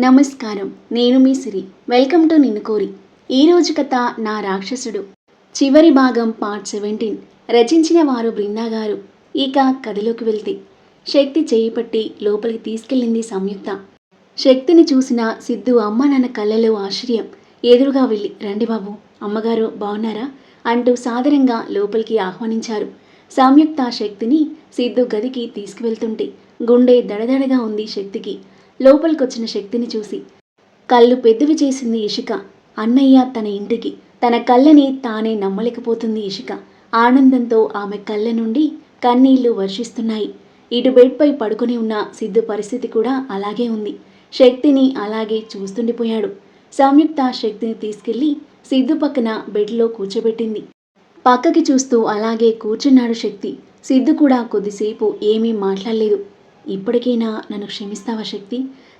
నమస్కారం. నేను మీ సిరి. Welcome to నిన్ను కోరి. ఈరోజు కథ నా రాక్షసుడు. చివరి భాగం పార్ట్ సెవెంటీన్. రచించిన వారు బృందా గారు. ఇక కథలోకి వెళ్తే. శక్తి చేయి పట్టి లోపలికి తీసుకెళ్ళింది సంయుక్త. శక్తిని చూసిన సిద్ధు అమ్మ నాన్న కళ్ళలో ఆశ్చర్యం. ఎదురుగా వెళ్ళి రండి బాబు అమ్మగారు బాగున్నారా అంటూ సాదరంగా లోపలికి ఆహ్వానించారు. సంయుక్త శక్తిని సిద్ధు గదికి తీసుకువెళ్తుంటే గుండె దడదడగా ఉంది శక్తికి. లోపలికొచ్చిన శక్తిని చూసి. కళ్ళు పెద్దవి చేసింది ఇషిక. అన్నయ్య తన ఇంటికి. తన కళ్ళని తానే నమ్మలేకపోతుంది ఇషిక. ఆనందంతో ఆమె కళ్ళ నుండి కన్నీళ్ళు వర్షిస్తున్నాయి. ఇటు బెడ్పై పడుకొని ఉన్న సిద్ధు పరిస్థితి కూడా అలాగే ఉంది. శక్తిని అలాగే చూస్తుండిపోయాడు. సంయుక్త శక్తిని తీసుకెళ్ళి సిద్ధు పక్కన బెడ్లో కూర్చోబెట్టింది. పక్కకి చూస్తూ అలాగే కూర్చున్నాడు శక్తి. సిద్ధు కూడా కొద్దిసేపు ఏమీ మాట్లాడలేదు. ఇప్పటికైనా నన్ను క్షమిస్తావా శక్తి?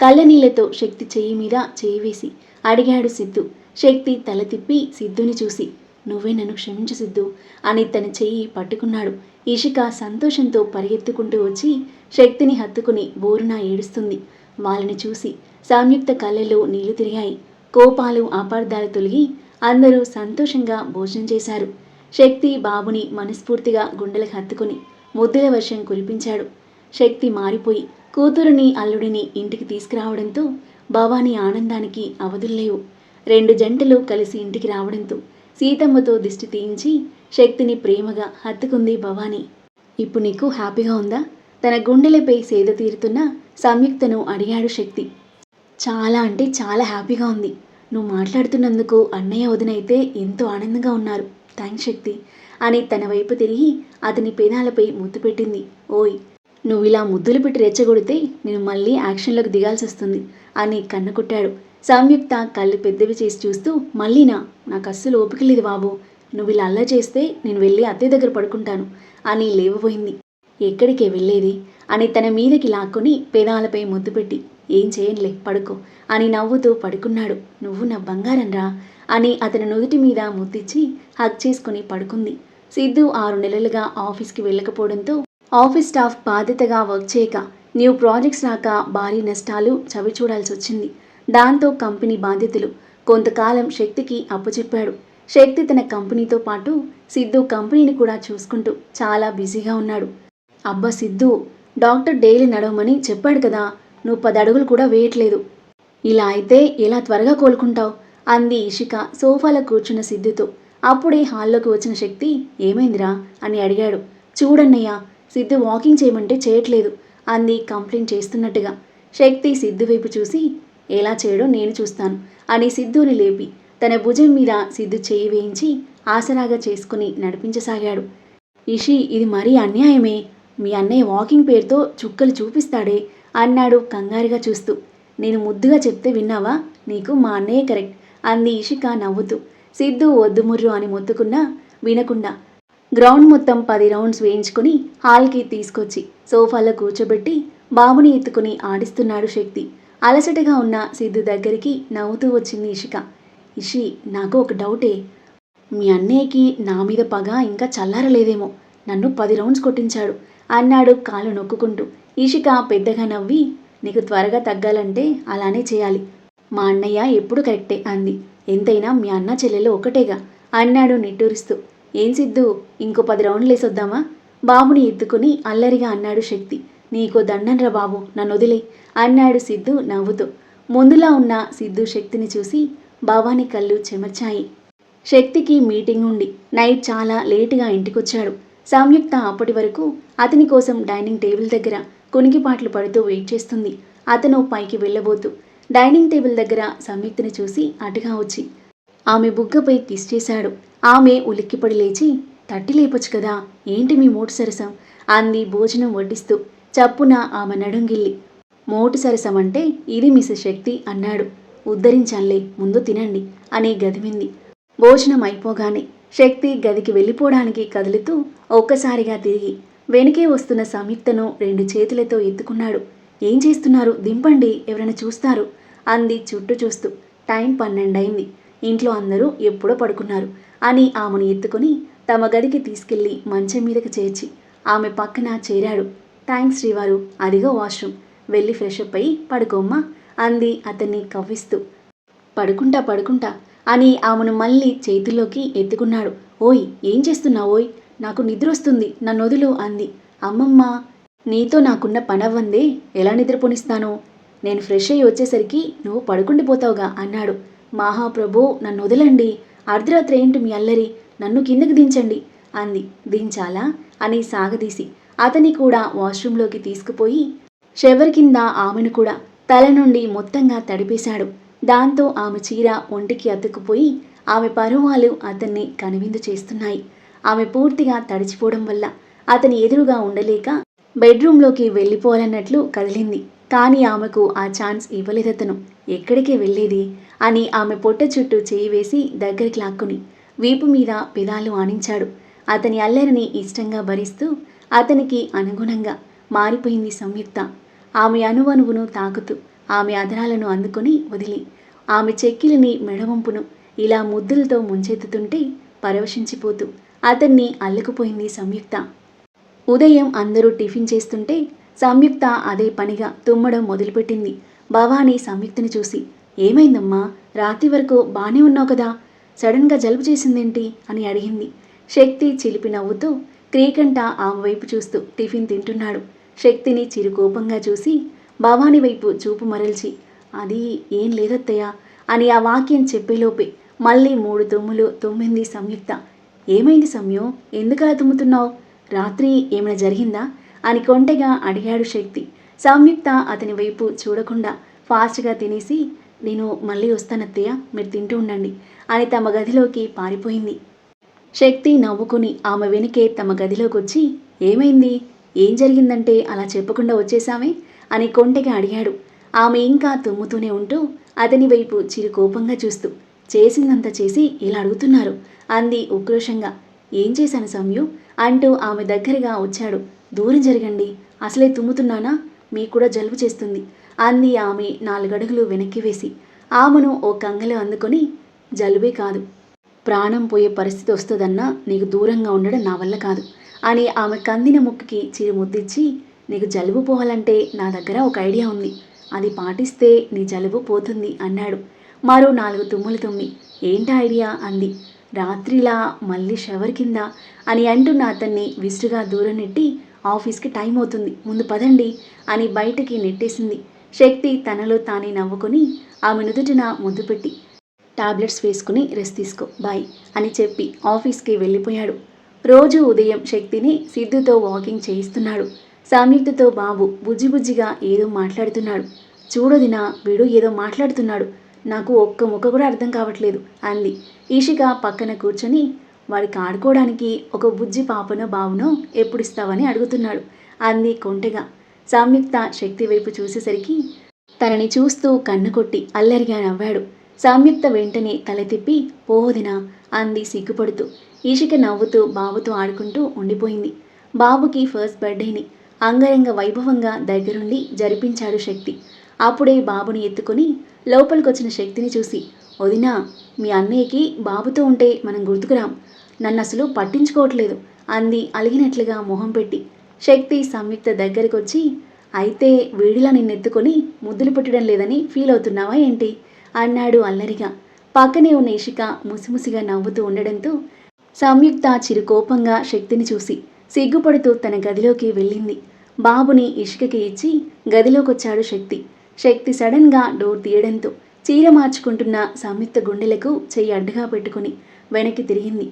కళ్ళనీళ్ళతో శక్తి చెయ్యి మీద చేయి వేసి అడిగాడు సిద్ధు. శక్తి తల తిప్పి సిద్ధుని చూసి నువ్వే నన్ను క్షమించు సిద్ధు అని తన చెయ్యి పట్టుకున్నాడు. ఇషిక సంతోషంతో పరిగెత్తుకుంటూ వచ్చి శక్తిని హత్తుకుని బోరున ఏడుస్తుంది. వాళ్ళని చూసి సంయుక్త కళ్ళలో నీళ్ళు తిరిగాయి. కోపాలు అపార్థాలు తొలగి అందరూ సంతోషంగా భోజనం చేశారు. శక్తి బాబుని మనస్ఫూర్తిగా గుండెలకు హత్తుకుని ముద్దుల వర్షం కురిపించాడు. శక్తి మారిపోయి కూతురుని అల్లుడిని ఇంటికి తీసుకురావడంతో భవానీ ఆనందానికి అవధుల్లేవు రెండు జంటలు కలిసి ఇంటికి రావడంతో సీతమ్మతో దిష్టి తీయించి శక్తిని ప్రేమగా హత్తుకుంది భవానీ. ఇప్పుడు నీకు హ్యాపీగా ఉందా? తన గుండెలపై సేద తీరుతున్న సంయుక్తను అడిగాడు శక్తి. చాలా అంటే చాలా హ్యాపీగా ఉంది. నువ్వు మాట్లాడుతున్నందుకు అన్నయ్య వదినైతే ఎంతో ఆనందంగా ఉన్నారు. థ్యాంక్స్ శక్తి అని తన వైపు తిరిగి అతని పెదాలపై ముద్దు పెట్టింది. ఓయ్ నువ్వు ఇలా ముద్దులు పెట్టి రెచ్చగొడితే నేను మళ్ళీ యాక్షన్లోకి దిగాల్సి వస్తుంది అని కన్నుకొట్టాడు. సంయుక్త కళ్ళు పెద్దవి చేసి చూస్తూ మళ్ళీనా నాకు అస్సలు ఓపిక లేదు బాబు. నువ్వు ఇలా అల్ల చేస్తే నేను వెళ్ళి అత్తయ్య దగ్గర పడుకుంటాను అని లేవబోయింది. ఎక్కడికే వెళ్ళేది? అని తన మీదకి లాక్కొని పెదాలపై ముద్దు పెట్టి ఏం చేయనులే పడుకో అని నవ్వుతూ పడుకున్నాడు. నువ్వు నా బంగారం రా అని అతని నుదుటి మీద ముద్దిచ్చి హక్ చేసుకుని పడుకుంది. సిద్ధు ఆరు నెలలుగా ఆఫీస్కి వెళ్ళకపోవడంతో ఆఫీస్ స్టాఫ్ బాధ్యతగా వర్క్ చేయక న్యూ ప్రాజెక్ట్స్ రాక భారీ నష్టాలు చవి చూడాల్సి వచ్చింది. దాంతో కంపెనీ బాధ్యతలు. కొంతకాలం శక్తికి అప్పచెప్పాడు. శక్తి తన కంపెనీతో పాటు సిద్ధు కంపెనీని కూడా చూసుకుంటూ చాలా బిజీగా ఉన్నాడు. అబ్బా సిద్ధు డాక్టర్ డైలీ నడవమని చెప్పాడు కదా నువ్వు పది అడుగులు కూడా వేయట్లేదు. ఇలా అయితే ఎలా త్వరగా కోలుకుంటావు? అంది ఇషిక సోఫాలో కూర్చున్న సిద్ధుతో. అప్పుడే హాల్లోకి వచ్చిన శక్తి ఏమైందిరా? అని అడిగాడు. చూడన్నయ్యా సిద్ధు వాకింగ్ చేయమంటే చేయట్లేదు అంది కంప్లైంట్ చేస్తున్నట్టుగా. శక్తి సిద్ధు వైపు చూసి ఎలా చేయడో నేను చూస్తాను అని సిద్ధుని లేపి తన భుజం మీద సిద్ధు చేయి వేయించి ఆసరాగా చేసుకుని నడిపించసాగాడు. ఇషి ఇది మరీ అన్యాయమే. మీ అన్నయ్య వాకింగ్ పేరుతో చుక్కలు చూపిస్తాడే అన్నాడు కంగారుగా చూస్తూ. నేను ముద్దుగా చెప్తే విన్నావా? నీకు మా అన్నయ్య కరెక్ట్ అంది ఇషిక నవ్వుతూ. సిద్ధు వద్దుముర్రు అని మొత్తుకున్నా వినకుండా గ్రౌండ్ మొత్తం పది రౌండ్స్ వేయించుకుని హాల్కి తీసుకొచ్చి సోఫాలో కూర్చోబెట్టి బాబుని ఎత్తుకుని ఆడిస్తున్నాడు శక్తి. అలసటగా ఉన్న సిద్ధు దగ్గరికి నవ్వుతూ వచ్చింది ఇషిక. ఇషి నాకు ఒక డౌటే. మీ అన్నయ్యకి నా మీద పగ ఇంకా చల్లారలేదేమో. నన్ను పది రౌండ్స్ కొట్టించాడు. అన్నాడు కాలు నొక్కుకుంటూ. ఇషిక పెద్దగా నవ్వి నీకు త్వరగా తగ్గాలంటే అలానే చేయాలి. మా అన్నయ్య ఎప్పుడు కరెక్టే అంది. ఎంతైనా మీ అన్న చెల్లెలు ఒకటేగా అన్నాడు నిట్టూరుస్తూ. ఏం సిద్ధు? ఇంకో పది రౌండ్లు వేసొద్దామా? బాబుని ఎత్తుకుని అల్లరిగా అన్నాడు శక్తి. నీకో దండన్రా బాబు నన్ను వదిలే అన్నాడు సిద్ధు నవ్వుతూ. ముందులా ఉన్న సిద్ధు శక్తిని చూసి బాబాని కళ్ళు చెమర్చాయి. శక్తికి మీటింగ్ ఉండి నైట్ చాలా లేటుగా ఇంటికొచ్చాడు. సంయుక్త అప్పటి వరకు అతని కోసం డైనింగ్ టేబుల్ దగ్గర కునికిపాట్లు పడుతూ వెయిట్ చేస్తుంది. అతను పైకి వెళ్ళబోతూ డైనింగ్ టేబుల్ దగ్గర సంయుక్తని చూసి అటుగా వచ్చి ఆమె బుగ్గపై కిస్ చేశాడు. ఆమె ఉలిక్కిపడి లేచి తట్టి లేపొచ్చు కదా ఏంటి మీ మోటు సరసం? అంది భోజనం వడ్డిస్తూ. చప్పున ఆమె నడుంగిల్లి మోటు సరసం అంటే ఇది మిస్ శక్తి అన్నాడు. ఉద్ధరించాలే ముందు తినండి అని గదిమింది భోజనం అయిపోగానే శక్తి గదికి వెళ్ళిపోవడానికి కదులుతూ ఒక్కసారిగా తిరిగి వెనుకే వస్తున్న సంయుక్తను రెండు చేతులతో ఎత్తుకున్నాడు. ఏం చేస్తున్నారు? దింపండి ఎవరైనా చూస్తారు అంది చుట్టూ చూస్తూ. టైం పన్నెండయింది. ఇంట్లో అందరూ ఎప్పుడో పడుకున్నారు. అని ఆమెను ఎత్తుకుని తమ గదికి తీసుకెళ్ళి మంచం మీదకి చేర్చి ఆమె పక్కన చేరాడు. థ్యాంక్స్ శ్రీవారు అదిగో వాష్రూమ్. వెళ్ళి ఫ్రెష్ అప్ అయి పడుకోమ్మా అంది అతన్ని కవ్విస్తూ. పడుకుంటా పడుకుంటా అని ఆమెను మళ్ళీ చేతిలోకి ఎత్తుకున్నాడు. ఓయ్ ఏం చేస్తున్నావు ఓయ్? నాకు నిద్ర వస్తుంది నన్ను వదులు అంది. అమ్మమ్మ నీతో నాకున్న పనవ్వందే. ఎలా నిద్రపోనిస్తాను నేను ఫ్రెష్ అయ్యి వచ్చేసరికి నువ్వు పడుకుండిపోతావుగా అన్నాడు. మహాప్రభు నన్ను వదలండి. అర్ధరాత్రి ఏంటి మీ అల్లరి. నన్ను కిందకి దించండి అంది. దించాలా? అని సాగదీసి. అతని కూడా వాష్రూంలోకి తీసుకుపోయి షవర్ కింద ఆమెను కూడా తల నుండి మొత్తంగా తడిపేశాడు. దాంతో ఆమె చీర ఒంటికి అతుక్కుపోయి ఆమె పరువాలు అతన్ని కనువిందు చేస్తున్నాయి. ఆమె పూర్తిగా తడిచిపోవడం వల్ల అతని ఎదురుగా ఉండలేక బెడ్రూంలోకి వెళ్ళిపోవాలన్నట్లు కదిలింది. కానీ ఆమెకు ఆ ఛాన్స్ ఇవ్వలేదతను ఎక్కడికి వెళ్ళేది? అని ఆమె పొట్ట చుట్టూ చేయి వేసి దగ్గరికి లాక్కుని వీపు మీద పెదాలు ఆనించాడు. అతని అల్లరిని ఇష్టంగా భరిస్తూ అతనికి అనుగుణంగా మారిపోయింది సంయుక్త. ఆమె అనువనువును తాకుతూ ఆమె అదరాలను అందుకొని వదిలి ఆమె చెక్కిలిని మెడవంపును ఇలా ముద్దులతో ముంచెత్తుతుంటే పరవశించిపోతూ అతన్ని అల్లుకుపోయింది సంయుక్త. ఉదయం అందరూ టిఫిన్ చేస్తుంటే సంయుక్త అదే పనిగా తుమ్మడం మొదలుపెట్టింది. భవానీ సంయుక్తని చూసి ఏమైందమ్మా? రాత్రి వరకు బాగానే ఉన్నావు కదా. సడన్గా జలుబు చేసిందేంటి? అని అడిగింది. శక్తి చిలిపి నవ్వుతూ క్రీకంట ఆమె వైపు చూస్తూ టిఫిన్ తింటున్నాడు. శక్తిని చిరుకోపంగా చూసి భవాని వైపు చూపు మరల్చి అది ఏం లేదత్తయ్య? అని ఆ వాక్యం చెప్పేలోపే మళ్ళీ మూడు తుమ్ములు తుమ్మింది సంయుక్త. ఏమైంది సమయం ఎందుకలా తుమ్ముతున్నావు? రాత్రి ఏమైనా జరిగిందా? అని కొంటెగా అడిగాడు శక్తి. సంయుక్త అతని వైపు చూడకుండా ఫాస్ట్గా తినేసి నేను మళ్ళీ వస్తానత్తయ్య మీరు తింటూ ఉండండి. అని తమ గదిలోకి పారిపోయింది. శక్తి నవ్వుకుని ఆమె వెనుకే తమ గదిలోకి వచ్చి ఏమైంది? ఏం జరిగిందంటే అలా చెప్పకుండా వచ్చేసామే అని కొంటెగా అడిగాడు. ఆమె ఇంకా తుమ్ముతూనే ఉంటూ అతని వైపు చిరు కోపంగా చూస్తూ చేసిందంతా చేసి ఇలా అడుగుతున్నారు? అంది ఉక్రోషంగా. ఏం చేశాను సమ్యు? అంటూ ఆమె దగ్గరగా వచ్చాడు. దూరం జరగండి. అసలే తుమ్ముతున్నానా? మీకు కూడా జలుబు చేస్తుంది. అంది ఆమె నాలుగడుగులు వెనక్కి వేసి. ఆమెను ఓ కంగలో అందుకొని జలుబే కాదు ప్రాణం పోయే పరిస్థితి వస్తుందన్నా నీకు దూరంగా ఉండడం నా వల్ల కాదు అని ఆమె కందిన ముక్కుకి చిరు ముద్దిచ్చి నీకు జలుబు పోవాలంటే నా దగ్గర ఒక ఐడియా ఉంది. అది పాటిస్తే నీ జలుబు పోతుంది అన్నాడు. మరో నాలుగు తుమ్ములు తుమ్మి ఏంటి ఐడియా అంది. రాత్రిలా మళ్ళీ షవర్ కింద అని అంటున్న అతన్ని విసురుగా దూరం నెట్టి ఆఫీస్కి టైం అవుతుంది ముందు పదండి అని బయటకి నెట్టేసింది. శక్తి తనలో తానే నవ్వుకొని ఆమె నుదుటిన ముద్దు పెట్టి టాబ్లెట్స్ వేసుకుని రెస్ట్ తీసుకో బాయ్ అని చెప్పి ఆఫీస్కి వెళ్ళిపోయాడు. రోజు ఉదయం శక్తిని సిద్ధుతో వాకింగ్ చేయిస్తున్నాడు. సంయుక్తతో బాబు బుజ్జి బుజ్జిగా ఏదో మాట్లాడుతున్నాడు. చూడదిన వీడు ఏదో మాట్లాడుతున్నాడు. నాకు ఒక్క ముక్క కూడా అర్థం కావట్లేదు అంది. ఈషిక పక్కన కూర్చొని వాడికి ఆడుకోవడానికి ఒక బుజ్జి పాపనో బావునో ఎప్పుడు ఇస్తావని అడుగుతున్నాడు అంది కొంటెగా. సంయుక్త శక్తి వైపు చూసేసరికి తనని చూస్తూ కన్ను కొట్టి అల్లరిగా నవ్వాడు. సంయుక్త వెంటనే తల తిప్పి పోవదినా అంది సిగ్గుపడుతూ. ఈషిక నవ్వుతూ బాబుతో ఆడుకుంటూ ఉండిపోయింది. బాబుకి ఫస్ట్ బర్త్డేని అంగరంగ వైభవంగా దగ్గరుండి జరిపించాడు శక్తి. అప్పుడే బాబుని ఎత్తుకొని లోపలికొచ్చిన శక్తిని చూసి వదినా మీ అన్నయ్యకి బాబుతో ఉంటే మనం గుర్తుకురాం. నన్ను అసలు పట్టించుకోవట్లేదు అంది అలిగినట్లుగా మొహం పెట్టి. శక్తి సంయుక్త దగ్గరకొచ్చి అయితే వీడిలా నిన్నెత్తుకొని ముద్దులు పెట్టడం లేదని ఫీల్ అవుతున్నావా ఏంటి? అన్నాడు అల్లరిగా. పక్కనే ఉన్న ఇషిక ముసిముసిగా నవ్వుతూ ఉండడంతో సంయుక్త చిరుకోపంగా శక్తిని చూసి సిగ్గుపడుతూ తన గదిలోకి వెళ్ళింది. బాబుని ఇషికకి ఇచ్చి గదిలోకొచ్చాడు శక్తి. శక్తి సడన్గా డోర్ తీయడంతో చీర మార్చుకుంటున్న సంయుక్త గుండెలకు చెయ్యి అడ్డుగా పెట్టుకుని వెనక్కి తిరిగింది.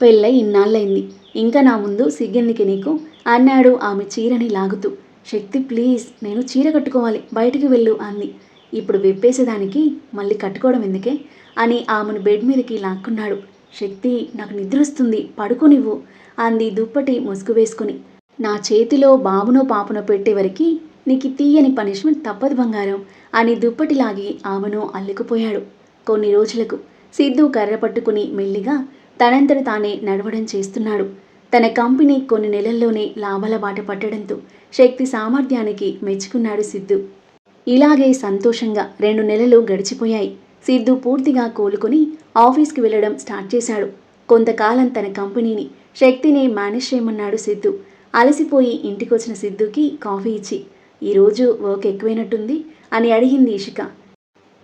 పెళ్ళై ఇన్నాళ్ళైంది ఇంకా నా ముందు సిగ్గెందుకే నీకు? అన్నాడు ఆమె చీరని లాగుతూ. శక్తి ప్లీజ్ నేను చీర కట్టుకోవాలి బయటికి వెళ్ళు అంది. ఇప్పుడు విప్పేసేదానికి మళ్ళీ కట్టుకోవడం ఎందుకే? అని ఆమెను బెడ్ మీదకి లాక్కున్నాడు. శక్తి నాకు నిద్రొస్తుంది పడుకునివ్వు పడుకోనివ్వు అంది దుప్పటి ముసుగు వేసుకుని. నా చేతిలో బాబునో పాపనో పెట్టేవరికి నీకు తీయని పనిష్మెంట్ తప్పదు బంగారం అని దుప్పటి లాగి ఆమెను అల్లుకుపోయాడు. కొన్ని రోజులకు సిద్ధు కర్ర పట్టుకుని మెల్లిగా తనంతట తానే నడవడం చేస్తున్నాడు. తన కంపెనీ కొన్ని నెలల్లోనే లాభాల బాట పట్టడంతో శక్తి సామర్థ్యానికి మెచ్చుకున్నాడు సిద్ధు. ఇలాగే సంతోషంగా రెండు నెలలు గడిచిపోయాయి. సిద్ధు పూర్తిగా కోలుకొని ఆఫీస్కి వెళ్ళడం స్టార్ట్ చేశాడు. కొంతకాలం తన కంపెనీని శక్తిని మేనేజ్ చేయమన్నాడు సిద్ధు. అలసిపోయి ఇంటికొచ్చిన సిద్ధుకి కాఫీ ఇచ్చి ఈరోజు వర్క్ ఎక్కువైనట్టుంది అని అడిగింది ఇషిక.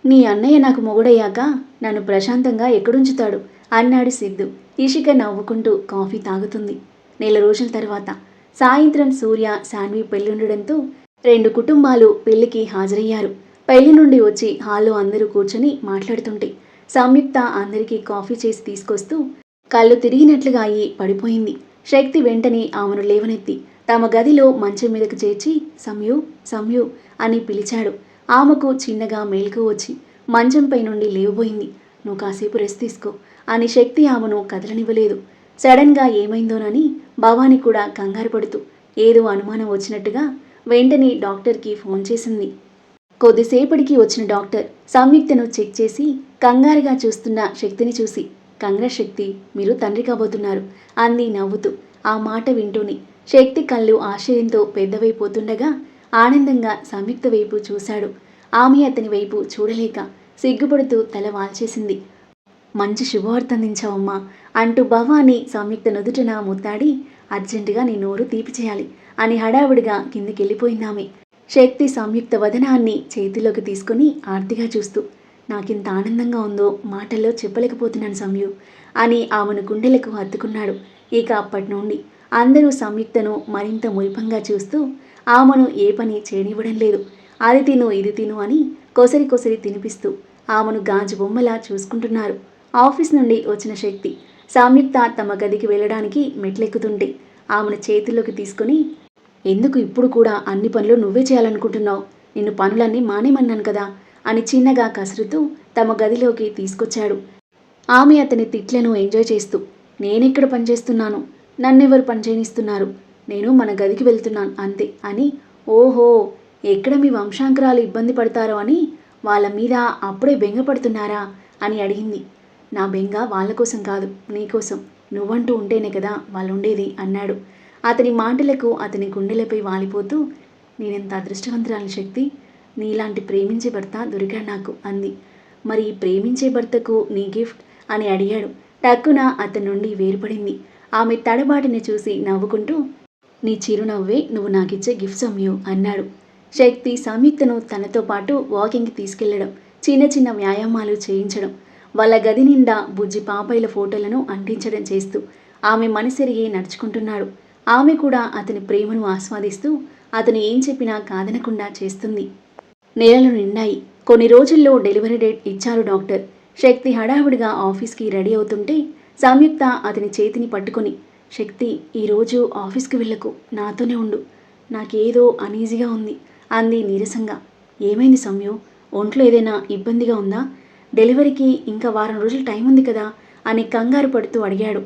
నీ అన్నయ్య నాకు మొగుడయ్యాక నన్ను ప్రశాంతంగా ఎక్కడుంచుతాడు? అన్నాడు సిద్ధు. ఇషిక నవ్వుకుంటూ కాఫీ తాగుతుంది. నెల రోజుల తర్వాత సాయంత్రం సూర్య శాన్వి పెళ్ళుండడంతో రెండు కుటుంబాలు పెళ్ళికి హాజరయ్యారు. పెళ్ళి నుండి వచ్చి హాల్లో అందరూ కూర్చొని మాట్లాడుతుంటే సంయుక్త అందరికీ కాఫీ చేసి తీసుకొస్తూ కళ్ళు తిరిగినట్లుగా అయి పడిపోయింది. శక్తి వెంటనే ఆమెను లేవనెత్తి తమ గదిలో మంచం మీదకు చేర్చి సంయు సంయు అని పిలిచాడు. ఆమెకు చిన్నగా మేలుకు వచ్చి మంచంపై నుండి లేవబోయింది. నువ్వు కాసేపు రెస్ట్ తీసుకో అని శక్తి ఆమెను కదలనివ్వలేదు. సడన్గా ఏమైందోనని భవాని కూడా కంగారు పడుతూ ఏదో అనుమానం వచ్చినట్టుగా వెంటనే డాక్టర్కి ఫోన్ చేసింది. కొద్దిసేపటికి వచ్చిన డాక్టర్ సంయుక్తను చెక్ చేసి కంగారుగా చూస్తున్న శక్తిని చూసి కంగ్రా శక్తి మీరు తండ్రి కాబోతున్నారు అంది నవ్వుతూ ఆ మాట వింటూనే శక్తి కళ్ళు ఆశ్చర్యంతో పెద్దవైపోతుండగా ఆనందంగా సంయుక్త వైపు చూశాడు. ఆమె అతని వైపు చూడలేక సిగ్గుపడుతూ తల వాల్చేసింది. మంచి శుభవార్త అందించావమ్మా అంటూ భవాని సంయుక్త నుదుటిన ముత్తాడి అర్జెంటుగా నీ నోరు తీపి చేయాలి అని హడావుడిగా కిందికెళ్ళిపోయిందామె. శక్తి సంయుక్త వదనాన్ని చేతిలోకి తీసుకుని ఆర్తిగా చూస్తూ నాకింత ఆనందంగా ఉందో మాటల్లో చెప్పలేకపోతున్నాను సంయు అని ఆమెను గుండెలకు హత్తుకున్నాడు. ఇక అప్పటి నుండి అందరూ సంయుక్తను మరింత మురిపంగా చూస్తూ ఆమెను ఏ పని చేయనివ్వడం లేదు అది తిను ఇది తిను అని కొసరి కొసరి తినిపిస్తూ ఆమెను గాజు బొమ్మలా చూసుకుంటున్నారు. ఆఫీస్ నుండి వచ్చిన శక్తి సంయుక్త తమ గదికి వెళ్ళడానికి మెట్లెక్కుతుంటే ఆమెను చేతుల్లోకి తీసుకుని ఎందుకు ఇప్పుడు కూడా అన్ని పనులు నువ్వే చేయాలనుకుంటున్నావు? నిన్ను పనులన్నీ మానేమన్నాను కదా అని చిన్నగా కసురుతూ తమ గదిలోకి తీసుకొచ్చాడు. ఆమె అతని తిట్లను ఎంజాయ్ చేస్తూ నేనెక్కడ పనిచేస్తున్నాను? నన్నెవరు పనిచేయనిస్తున్నారు? నేను మన గదికి వెళ్తున్నాను అంతే అని ఓహో ఎక్కడ మీ వంశాంకరాలు ఇబ్బంది పడతారో అని వాళ్ళ మీద అప్పుడే బెంగపడుతున్నారా అని అడిగింది. నా బెంగ వాళ్ళ కోసం కాదు నీకోసం నువ్వంటూ ఉంటేనే కదా వాళ్ళు ఉండేది అన్నాడు. అతని మాటలకు అతని గుండెలపై వాలిపోతూ నేనెంత అదృష్టవంతురాలి శక్తి? నీలాంటి ప్రేమించే భర్త దొరికాడు నాకు అంది. మరి ప్రేమించే భర్తకు నీ గిఫ్ట్? అని అడిగాడు. టక్కున అతని నుండి వేరుపడింది. ఆమె తడబాటిని చూసి నవ్వుకుంటూ నీ చిరునవ్వే నువ్వు నాకిచ్చే గిఫ్ట్ సమయం అన్నాడు. శక్తి సంయుక్తను తనతో పాటు వాకింగ్కి తీసుకెళ్ళడం చిన్న చిన్న వ్యాయామాలు చేయించడం వాళ్ళ గది నిండా బుజ్జి పాపయ్యల ఫోటోలను అంటించడం చేస్తూ ఆమె మనసెరిగి నడుచుకుంటున్నాడు. ఆమె కూడా అతని ప్రేమను ఆస్వాదిస్తూ అతను ఏం చెప్పినా కాదనకుండా చేస్తుంది. నెలలు నిండాయి. కొన్ని రోజుల్లో డెలివరీ డేట్ ఇచ్చారు డాక్టర్. శక్తి హడావుడిగా ఆఫీస్కి రెడీ అవుతుంటే సంయుక్త అతని చేతిని పట్టుకొని శక్తి ఈరోజు ఆఫీస్కి వెళ్ళకు. నాతోనే ఉండు. నాకేదో అనీజీగా ఉంది అంది నీరసంగా. ఏమైంది సమ్యు ఒంట్లో ఏదైనా ఇబ్బందిగా ఉందా? డెలివరీకి ఇంకా వారం రోజులు టైం ఉంది కదా అని కంగారు పడుతూ అడిగాడు.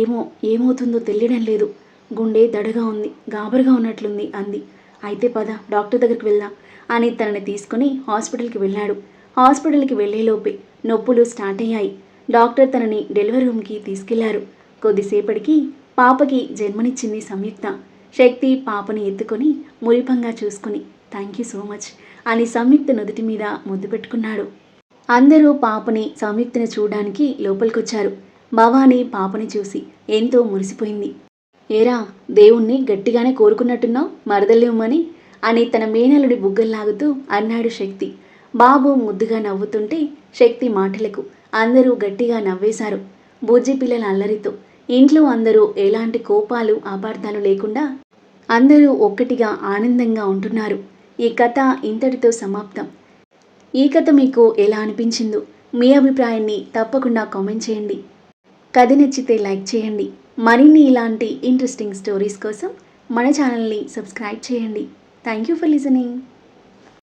ఏమో ఏమవుతుందో తెలియడం లేదు. గుండె దడగా ఉంది గాబరుగా ఉన్నట్లుంది అంది. అయితే పద డాక్టర్ దగ్గరికి వెళ్దాం అని తనని తీసుకుని హాస్పిటల్కి వెళ్ళాడు. హాస్పిటల్కి వెళ్ళేలోపే నొప్పులు స్టార్ట్ అయ్యాయి. డాక్టర్ తనని డెలివరీ రూమ్కి తీసుకెళ్ళారు. కొద్దిసేపటికి పాపకి జన్మనిచ్చింది సంయుక్త. శక్తి పాపని ఎత్తుకొని మురిపంగా చూసుకుని థ్యాంక్ యూ సో మచ్ అని సంయుక్త నుదుటి మీద ముద్దు పెట్టుకున్నాడు. అందరూ పాపని సంయుక్తిని చూడడానికి లోపలికొచ్చారు. భవాని పాపని చూసి ఎంతో మురిసిపోయింది. ఏరా దేవుణ్ణి గట్టిగానే కోరుకున్నట్టున్నావు మరదలేమని అని తన మేనలుడి బుగ్గల్లాగుతూ అన్నాడు శక్తి. బాబు ముద్దుగా నవ్వుతుంటే శక్తి మాటలకు అందరూ గట్టిగా నవ్వేశారు. బుజ్జి పిల్లల అల్లరితో ఇంట్లో అందరూ ఎలాంటి కోపాలు అపార్థాలు లేకుండా అందరూ ఒక్కటిగా ఆనందంగా ఉంటున్నారు. ఈ కథ ఇంతటితో సమాప్తం. ఈ కథ మీకు ఎలా అనిపించిందో మీ అభిప్రాయాన్ని తప్పకుండా కామెంట్ చేయండి. కథ నచ్చితే లైక్ చేయండి. మరిన్ని ఇలాంటి ఇంట్రెస్టింగ్ స్టోరీస్ కోసం మన ఛానల్ని సబ్స్క్రైబ్ చేయండి. Thank you for listening